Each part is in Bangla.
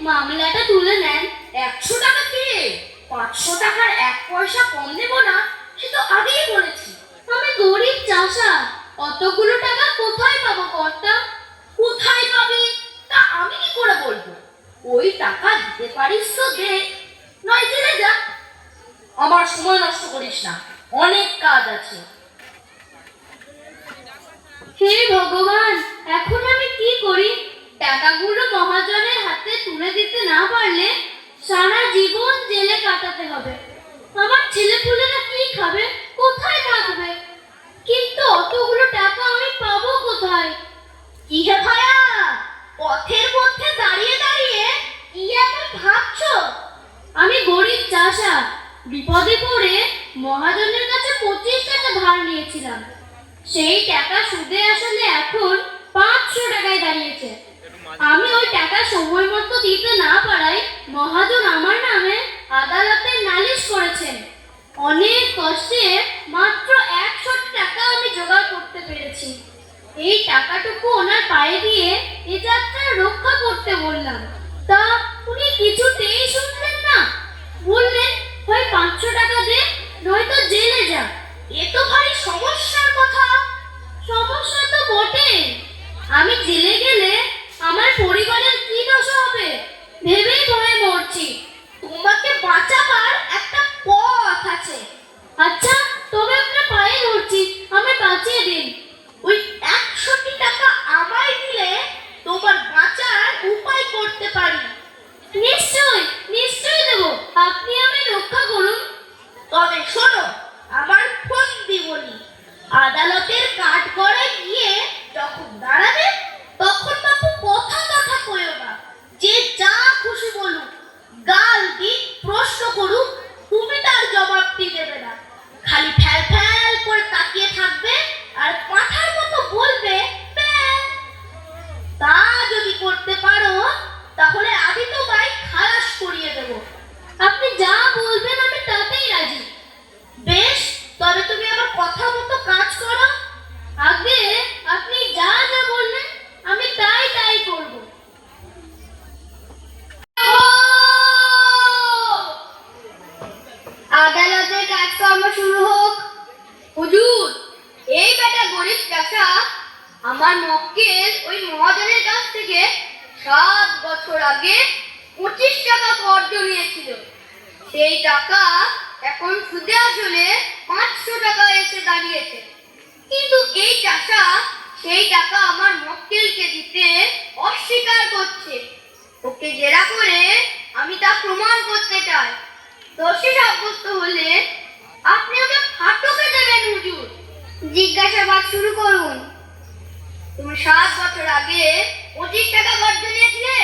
মামলাটা তুলে নেন। একশো টাকা দিয়ে। পাঁচশো টাকার এক পয়সা কম দেব না, সে তো আগেই বলেছি। আমি গরিব চাষা, অতগুলো টাকা কোথায় পাবো কর্তা? কোথায় পাবি? তা আমি কি করে বলব? ওই টাকা দিতে পারিস তো দে। নয় জেলে যা। আমার সময় নষ্ট করিস না। অনেক কাজ আছে। হে ভগবান, এখন আমি কি করি? টাকাগুলো মহাজনের হাতে তুলে দিতে না পারলে সারা জীবন কাটাতে হবে। আমার ছেলেপুলেরা কি খাবে? কোথায় থাকবে? কিন্তু অতগুলো টাকা আমি পাবো কোথায়? কি হে ভায়া, পথের মধ্যে দাঁড়িয়ে দাঁড়িয়ে কি এখন ভাবছ? আমি গরিব চাষা, বিপদে পড়ে মহাজনের কাছে পঁচিশ টাকা ধার নিয়েছিলাম। সেই টাকা সুদে আসলে এখন পাঁচশো টাকায় দাঁড়িয়েছে। আমি ওই টাকা সময় মতো দিতে না পারায় মহাজন আমার নামে আদালতে নালিশ করেছেন। অনেক কষ্টে মাত্র একশো টাকা আমি জোগাড় করতে পেরেছি। এই টাকাটুকু ওনার পায়ে দিয়ে এ যাত্রা রক্ষা করতে বললাম। তা উনি কিছুতেই শুনলেন না। বললেন হয় পাঁচশো টাকা দে নয়তো জেলে যা এ তো ভারী সমস্যার কথা সমস্যা তো বটে আমি জেলে গেলে আমার পরিবারের কি দশা হবে ভেবেই ভয়ে মরছি তোমাকে বাঁচাবার একটা আছে। আচ্ছা তবে আপনার পায়ে ধরছি আমি বাঁচিয়ে দিন। ওই একশোটি টাকা আমায় দিলে তোমার বাঁচার উপায় করতে পারি। নিশ্চয় নিশ্চয় দেব। আপনি আমায় রক্ষা করুন। তবে শোনো, আমার ফোন দিবনি আদালতের কাঠ গড়ায় গিয়ে যখন দাঁড়াবে তখন বাপু কথা কথা কইও না যে যা খুশি বলুক গাল দিক প্রশ্ন করুক তুমি তার জবাবটি দেবে না খালি ফ্যাল ফ্যাল করে তাকিয়ে থাকবে আর পাঠার মতো বলবে "ব্যাঁ।" তা যদি করতে পারো তাহলে আমি তোমায় খালাস করিয়ে দেব আপনি যা বলবেন আমি তাতেই রাজি বেশ তবে তুমি আমার কথা মতো কাজ করো আগে আপনি যা যা বললেন আমি তাই তাই করব আদালতের কাজকর্ম শুরু হোক হুজুর এই বেটা গরিব চাষা আমার মক্কেল ওই মহাজনের কাছ থেকে সাত বছর আগে পঁচিশ টাকা কর্জ নিয়েছিল। সেই টাকা এখন সুদে আসলে পাঁচশো টাকা এসে দাঁড়িয়েছে। কিন্তু এই চাষা সেই টাকা আমার মক্কেলকে দিতে অস্বীকার করছে। ওকে জেরা করে আমি তা প্রমাণ করতে চাই। দোষী সাব্যস্ত হলে আপনি ওকে ফাটকে দেবেন হুজুর। জিজ্ঞাসাবাদ শুরু করুন। তুমি সাত বছর আগে পঁচিশ টাকা কর্জ নিয়েছিলে?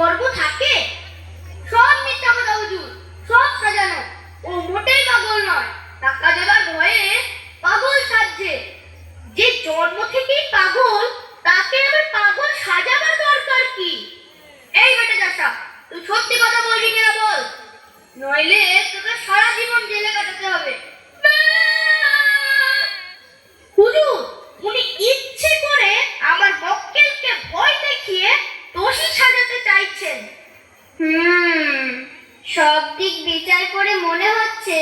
দিলে থাকে? সব মিথ্যা কথা হুজুর, সব সাজানো। ও মোটেই পাগল নয়। টাকা দেবার ভয়ে পাগল সাজছে। যে জন্ম থেকেই পাগল, তাকে আবার পাগল সাজাবার দরকার কি? এই বেটা চাষা তুই সত্যি কথা বলবি কিনা বল? নইলে তোকে সারা হুম, সব দিক বিচার করে মনে হচ্ছে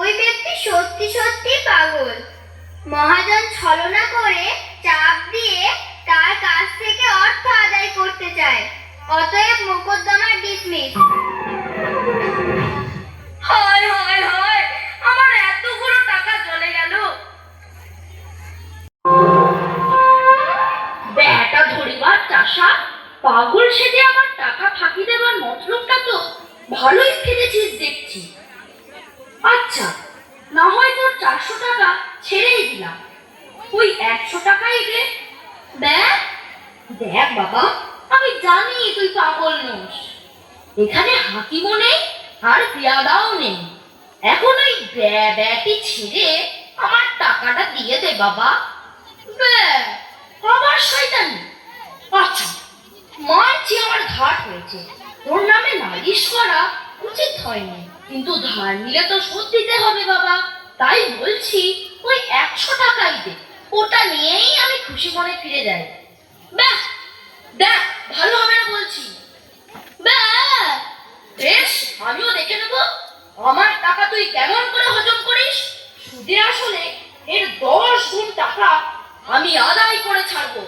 ওই ব্যক্তি সত্যি সত্যি পাগল। মহাজন ছলনা করে চাপ দিয়ে তার কাছ থেকে অর্থ আদায় করতে চায়, অতএব মোকদ্দমা ডিসমিস হয়, হায় চারশো টাকা ছেড়েই দিলাম। ওই একশো টাকাই দে। দেখ দেখ বাবা, আমি জানি তুই পাগল নোস। এখানে হাকিমও নেই, আর পেয়াদাও নেই। এখন ওই ব্যা ব্যাটি ছেড়ে আমার টাকাটা দিয়ে দে বাবা। আবার শয়তানি। আচ্ছা মানছি আমার ঘাট হয়েছে। তোর নামে নালিশ করা উচিত হয়নি। কিন্তু ধার নিলে তো শোধ দিতে হবে বাবা। তাই বলছি, ওই একশো টাকাই দে। ওটা নিয়েই আমি খুশি মনে ফিরে যাই। ব্যাস, দেখ, ভালো হবে না বলছি। ব্যাস, বেশ, আমিও দেখে নেব। আমার টাকা তুই কেমন করে হজম করিস? সুদে আসলে এর দশ গুণ টাকা আমি আদায় করে ছাড়বো।